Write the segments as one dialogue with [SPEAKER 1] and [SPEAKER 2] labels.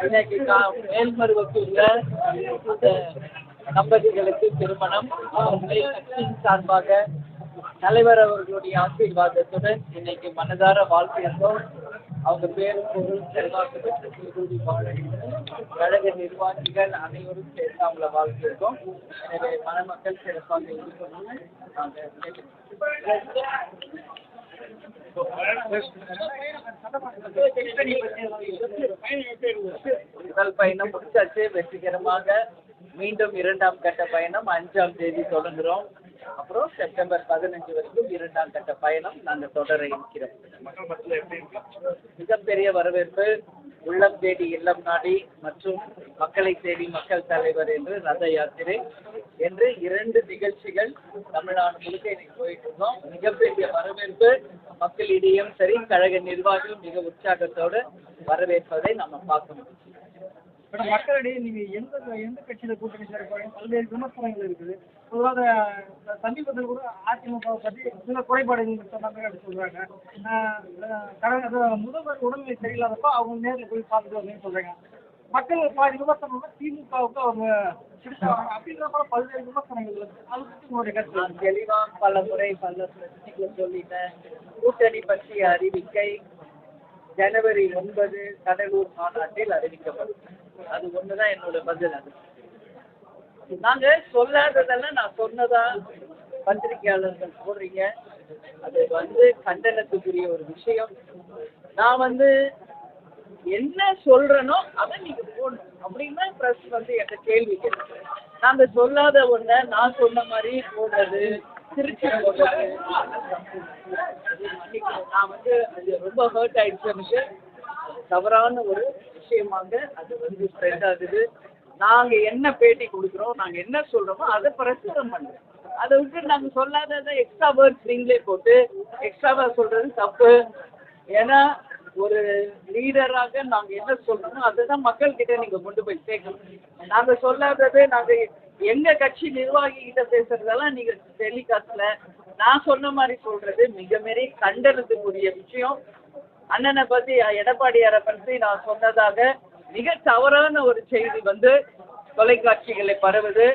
[SPEAKER 1] இன்னைக்கு கா- மேல்மருவத்தூர்ல இந்த தம்பதிகளுக்கு திருமணம். அவர்களை கட்சியின் சார்பாக தலைவர் அவர்களுடைய ஆசீர்வாதத்துடன் இன்னைக்கு மனதார வாழ்த்தியிருந்தோம் அவங்க பேரும் பொருள் செல்வாக்கு திருப்பதி கழக நிர்வாகிகள் அனைவரும் சேர்ந்து அவங்கள வாழ்த்தியிருக்கோம் எனவே மணமக்கள் சிறப்பாக இருக்கணும்னு நாங்கள் முதல் பயணம் முடிச்சாச்சு வெற்றிகரமாக மீண்டும் இரண்டாம் கட்ட பயணம் அஞ்சாம் தேதி தொடங்குறோம். அப்புறம் செப்டம்பர் பதினஞ்சு வரைக்கும் இரண்டாம் கட்ட பயணம் நாங்கள் தொடர இருக்கிறோம். மிகப்பெரிய வரவேற்பு உள்ளம் தேடி இல்லம் நாடி மற்றும் மக்களை தேடி மக்கள் தலைவர் என்று ரத யாத்திரை என்று இரண்டு நிகழ்ச்சிகள் தமிழ்நாடு முழுக்க இன்னைக்கு போயிட்டு இருந்தோம். மிகப்பெரிய வரவேற்பு மக்களிடையும் சரி கழக நிர்வாகிகள் மிக உற்சாகத்தோடு வரவேற்பதை நம்ம பார்க்க முடியும்.
[SPEAKER 2] மேடம் மக்களிடையே நீங்கள் எந்த எந்த கட்சியில் கூட்டணி சேர போறீங்க பல்வேறு விமர்சனங்கள் இருக்குது. பொதுவாக இந்த சமீபத்தில் கூட அதிமுக பற்றி சில குறைபாடுகள் சொன்னாங்க அப்படி சொல்றாங்க. ஆஹ் ஆஹ் கடந்த முதல்வர் உடல்நிலை சரியில்லாதப்போ அவங்க நேரில் போய் பார்த்துட்டு வரணும்னு சொல்கிறாங்க மக்கள் பாதி விமர்சனம் திமுகவுக்கு அவங்க பிடிச்சாங்க அப்படின்ற போல பல்வேறு விமர்சனங்கள் இருக்கு. அதை பற்றி உங்களுடைய கருத்து
[SPEAKER 1] நான் பல முறை பல பிரச்சனைகளை சொல்லிட்டேன். கூட்டணி பற்றிய அறிவிக்கை ஜனவரி ஒன்பது கடலூர் மாநாட்டில் அறிவிக்கப்படும் அது ஒண்ணுதான் என்னோட பதில் அது. நாங்க சொல்லாததெல்லாம் நான் சொன்னதா பத்திரிகையாளர்கள் போடுறீங்க அது வந்து கண்டனத்துக்குரிய ஒரு விஷயம். நான் வந்து என்ன சொல்றேனோ அதை நீங்க போடணும். அப்படின்னா பிரஸ் வந்து என்கிட்ட கேள்வி கேட்கு நாங்க சொல்லாத ஒண்ண நான் சொன்ன மாதிரி போடுறது திருச்சி போடுறது. நான் வந்து அது ரொம்ப ஹர்ட் ஆயிடுச்சு எனக்கு தவறான ஒரு விஷயமாக அது வந்து ஸ்ப்ரெட் ஆகுது. நாங்க என்ன பேட்டி கொடுக்குறோம் நாங்க என்ன சொல்றோமோ அதை பிரசுரம் பண்றோம். அதை விட்டு நாங்க சொல்லாததை எக்ஸ்ட்ரா வேர்ட்ஸ் நீங்களே போட்டு எக்ஸ்ட்ராவா சொல்றது தப்பு. ஏன்னா ஒரு லீடராக நாங்க என்ன சொல்றோமோ அதுதான் மக்கள் கிட்ட நீங்க கொண்டு போய் சேர்க்கணும். நாங்க சொல்லாததை நாங்க எங்க கட்சி நிர்வாகி கிட்ட பேசுறதெல்லாம் நீங்க டெலிகாஸ்ட்ல நான் சொன்ன மாதிரி சொல்றது மிக பெரிய கண்டனத்துக்குரிய விஷயம். அண்ணனை பத்தி எடப்பாடியாரை பற்றி நான் சொன்னதாக மிக தவறான ஒரு செய்தி வந்து தொலைக்காட்சிகளை பரவுது.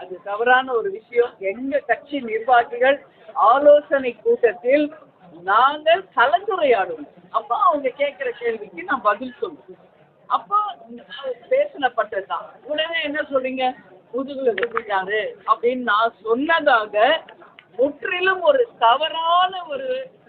[SPEAKER 1] அது தவறான ஒரு விஷயம். எங்க கட்சி நிர்வாகிகள் ஆலோசனை கூட்டத்தில் நாங்கள் கலந்துரையாடுவோம். அப்போ அவங்க கேட்கிற கேள்விக்கு நான் பதில் சொல்லுவேன். அப்போ பேசினப்பட்டது தான் உடனே என்ன சொல்றீங்க? முதுகுல குத்திட்டாரு அப்படின்னு நான் சொன்னதாக முற்றிலும் ஒரு தவறான ஒரு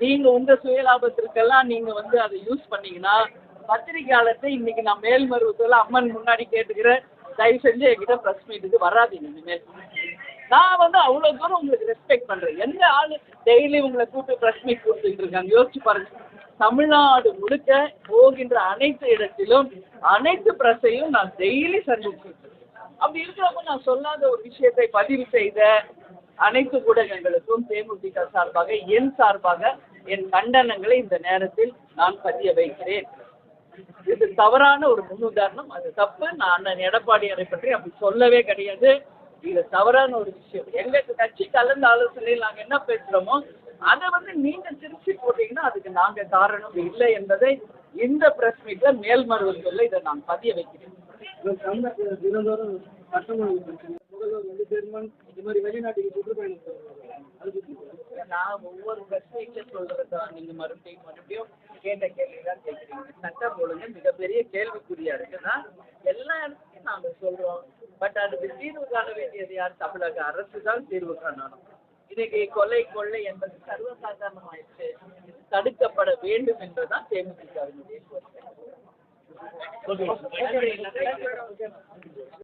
[SPEAKER 1] நீங்க உங்க சுயலாபத்திற்கெல்லாம் நீங்க வந்து அதை யூஸ் பண்ணீங்கன்னா பத்திரிகையாளர்கிட்ட இன்னைக்கு நான் மேல்மருவத்துல அம்மன் முன்னாடி கேட்டுக்கிறேன். தயவு செஞ்சு என்கிட்ட ப்ரெஸ் மீட்டுக்கு வராதீங்க இனிமேல் நான் வந்து அவ்வளோ தூரம் உங்களுக்கு ரெஸ்பெக்ட் பண்றேன். எந்த ஆளு டெய்லி உங்களை கூப்பிட்டு ப்ரெஸ் மீட் கொடுத்துட்டு இருக்காங்க? யோசிச்சு பாருங்க. தமிழ்நாடு முழுக்க போகின்ற அனைத்து இடத்திலும் அனைத்து பிரஸையும் நான் டெய்லி சந்திச்சிருக்கேன் அப்படி இருக்கிறப்ப நான் சொல்லாத ஒரு விஷயத்தை பதிவு செய்த அனைத்து ஊடகங்களுக்கும் தேமுதிக சார்பாக என் சார்பாக என் கண்டனங்களை இந்த நேரத்தில் நான் பதிய வைக்கிறேன். இது தவறான ஒரு முன்னுதாரணம் அது தப்பு. நான் அண்ணன் எடப்பாடியாரை பற்றி அப்படி சொல்லவே கிடையாது. இது தவறான ஒரு விஷயம். எங்க கட்சி கலந்த ஆலோசனையில் நாங்க என்ன பேசுறோமோ அதை வந்து நீங்க திருச்சி போட்டீங்கன்னா அதுக்கு நாங்க காரணம் இல்லை என்பதை இந்த பிரஸ் மீட்ல மேல்மருவல் சொல்ல இதை நான் பதிய வைக்கிறேன்.
[SPEAKER 2] முதல்வர் வந்து ஜெர்மன் இது மாதிரி வெளிநாட்டுக்கு சுற்றுப்பயணம் பத்தி
[SPEAKER 1] நான் ஒவ்வொரு மீட்ல சொல்றது தான் நீங்க மறுபடியும் மறுபடியும் கேட்ட கேள்வி தான் கேட்குறீங்க சட்டம் ஒழுங்கு மிகப்பெரிய கேள்விக்குறியா இருக்குன்னா எல்லா இடத்துலையும் நாங்க சொல்றோம். பட் அதுக்கு தீர்வு காண வேண்டியது யார்? தமிழக அரசு தான் தீர்வு காணணும். இன்னைக்கு கொலை கொள்ளை என்பது சர்வசாதாரணமாயிடுச்சு. தடுக்கப்பட வேண்டும் என்பதுதான். நன்றி.